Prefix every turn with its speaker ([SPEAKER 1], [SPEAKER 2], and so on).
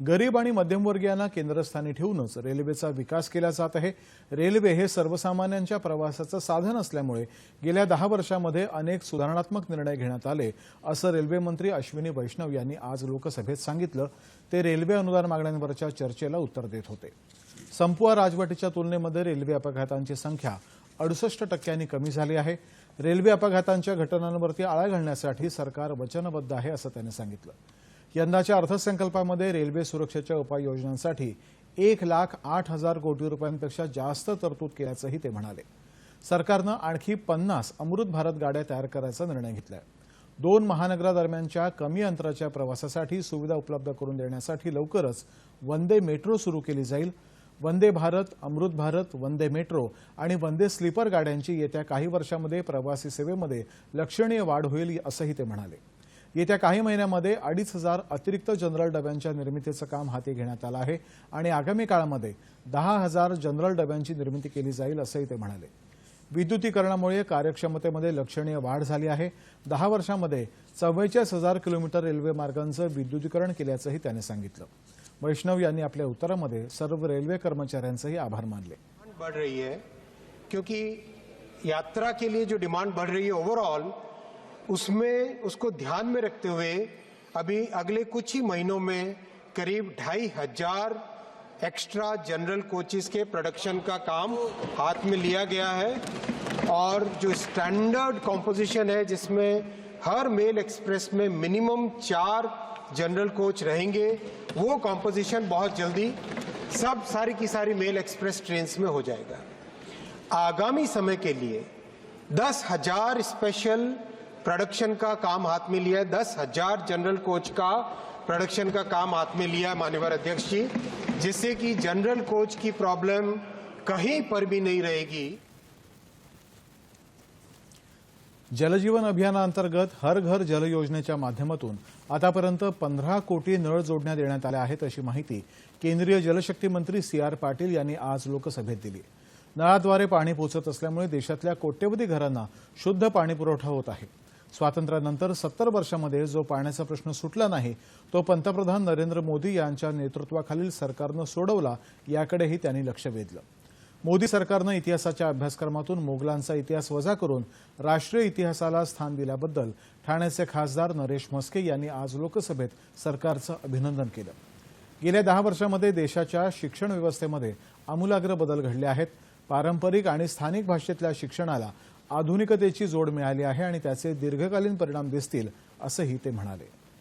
[SPEAKER 1] गरीब आणि मध्यमवर्गीयांना केंद्रस्थानी ठेवूनच रेल्वेचा विकास केला जात आहे. रेल्वे हे सर्वसामान्यांच्या प्रवासाचं साधन असल्यामुळे गेल्या दहा वर्षामध्ये अनेक सुधारणात्मक निर्णय घेण्यात आले असं रेल्वेमंत्री अश्विनी वैष्णव यांनी आज लोकसभेत सांगितलं. ते रेल्वे अनुदान मागण्यांवरच्या चर्चेला उत्तर देत होते. संपुआ राजवटीच्या तुलनेमध्ये रेल्वे अपघातांची संख्या अडुसष्ट टक्क्यांनी कमी झाली आहे. रेल्वे अपघातांच्या घटनांवरती आळा घालण्यासाठी सरकार वचनबद्ध आहे असं त्यांनी सांगितलं. यंदाच्या अर्थसंकल्पामध्ये रेल्वे सुरक्षेच्या उपाययोजनांसाठी एक लाख आठ हजार कोटी रुपयांपेक्षा जास्त तरतूद केल्याचंही ते म्हणाले. सरकारनं आणखी पन्नास अमृत भारत गाड्या तयार करायचा निर्णय घेतलाय. दोन महानगरादरम्यानच्या कमी अंतराच्या प्रवासासाठी सुविधा उपलब्ध करून देण्यासाठी लवकरच वंदे मेट्रो सुरू केली जाईल. वंदे भारत अमृत भारत वंदे मेट्रो आणि वंदे स्लीपर गाड्यांची येत्या काही वर्षामध्ये प्रवासी सेवेमध्ये लक्षणीय वाढ होईल असंही ते म्हणाले. येत्या काही महिन्यामध्ये अडीच हजार अतिरिक्त जनरल डब्यांच्या निर्मितीचं काम हाती घेण्यात आलं आहे आणि आगामी काळामध्ये दहा हजार जनरल डब्यांची निर्मिती केली जाईल असंही ते म्हणाले. विद्युतीकरणामुळे कार्यक्षमतेमध्ये लक्षणीय वाढ झाली आहे. दहा वर्षामध्ये चव्वेचाळीस हजार किलोमीटर रेल्वे मार्गांचं विद्युतीकरण केल्याचंही त्यांनी सांगितलं. वैष्णव यांनी आपल्या उत्तरामध्ये सर्व रेल्वे कर्मचाऱ्यांचेही आभार मानले.
[SPEAKER 2] बढ़ रही है क्योंकि यात्रा के लिए जो डिमांड बढ़ रही है ओवरऑल उसमें, उसको ध्यान में रखते हुए अभी अगले कुछ ही महीनों में करीब ढाई हज़ार एक्स्ट्रा जनरल कोचेस के प्रोडक्शन का काम हाथ में लिया गया है। और जो स्टैंडर्ड कॉम्पोजिशन है, जिसमें हर मेल एक्सप्रेस में मिनिमम चार जनरल कोच रहेंगे, वो कॉम्पोजिशन बहुत जल्दी सब सारी की सारी मेल एक्सप्रेस ट्रेन में हो जाएगा। आगामी समय के लिए दस हज़ार स्पेशल प्रोडक्शन का काम हाथ में लिया है। दस हजार जनरल कोच का प्रोडक्शन का काम हाथ में लिया है मान्यवर अध्यक्ष जी जिससे कि जनरल कोच की प्रॉब्लम कहीं पर भी नहीं रहेगी।
[SPEAKER 1] जलजीवन अभियानाअंतर्गत हर घर जल योजनेच्या माध्यमातून आतापर्यंत पंधरा कोटी नळ जोडण्यात देण्यात आल्या आहेत अशी माहिती केंद्रीय जलशक्ती मंत्री सी आर पाटील यांनी आज लोकसभेत दिली. नळाद्वारे पाणी पोचत असल्यामुळे देशातल्या कोट्यवधी घरांना शुद्ध पाणी पुरवठा होत आहे. स्वातंत्र्यानंतर सत्तर वर्षामध्ये जो पाण्याचा प्रश्न सुटला नाही तो पंतप्रधान नरेंद्र मोदी यांच्या नेतृत्वाखालील सरकारनं सोडवला याकडेही त्यांनी लक्ष वेधलं. मोदी सरकारनं इतिहासाच्या अभ्यासक्रमातून मोगलांचा इतिहास वजा करून राष्ट्रीय इतिहासाला स्थान दिल्याबद्दल ठाण्याचे खासदार नरेश म्हस्के यांनी आज लोकसभेत सरकारचं अभिनंदन केलं. गेल्या दहा वर्षामध्ये देशाच्या शिक्षण व्यवस्थेमध्ये आमूलाग्र बदल घडले आहेत. पारंपरिक आणि स्थानिक भाषेतल्या शिक्षणाला आधुनिकतेची जोड मिळाली आहे आणि त्याचे दीर्घकालीन परिणाम दिसतील असंही ते म्हणाले.